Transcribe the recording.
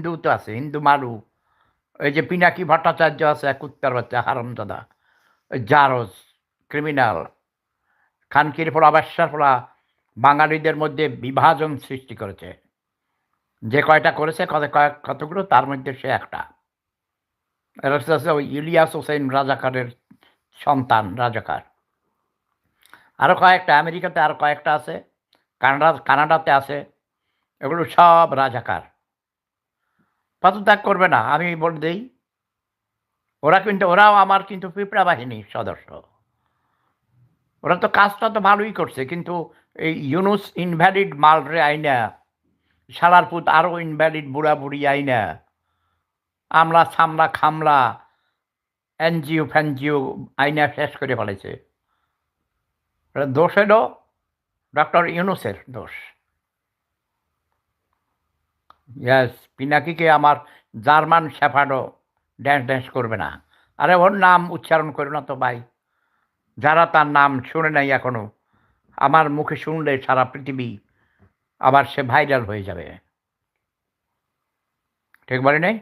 হিন্দু তো আছে, হিন্দু মারু। এই যে পিনাকি ভট্টাচার্য আছে, এক উত্তর বাচ্চা হারামদাদা জারজ ক্রিমিনাল খানকির ফলা ব্যবসার ফলা, বাঙালিদের মধ্যে বিভাজন সৃষ্টি করেছে। যে কয়টা করেছে, কত কয়েক, কতগুলো, তার মধ্যে সে একটা। ইলিয়াস হোসেন রাজাকারের সন্তান, রাজাকার। আরও কয়েকটা, আমেরিকাতে আরও কয়েকটা আছে, কানাডা, কানাডাতে আছে, এগুলো সব রাজাকার। পদত্যাগ করবে না, আমি বলে দিই। ওরা কিন্তু, ওরাও আমার কিন্তু পিঁপড়া বাহিনীর সদস্য। ওরা তো কাজটা তো ভালোই করছে, কিন্তু এই ইউনুস ইনভ্যালিড মালরে আইনা শালার পুত আরও ইনভ্যালিড বুড়া বুড়ি আইনা, আমলা সামলা খামলা, এনজিও ফ্যানজিও আইনা শেষ করে ফেলেছে। দোষ এলো ডক্টর ইউনুসের দোষ। পিনাকিকে আমার জার্মান শেফার্ডও ড্যান্স ড্যান্স করবে না। আরে ওর নাম উচ্চারণ করো না তো ভাই। যারা তার নাম শুনে নাই এখনও আমার মুখে শুনলে সারা পৃথিবী আবার সে ভাইরাল হয়ে যাবে। ঠিক বলে নেই?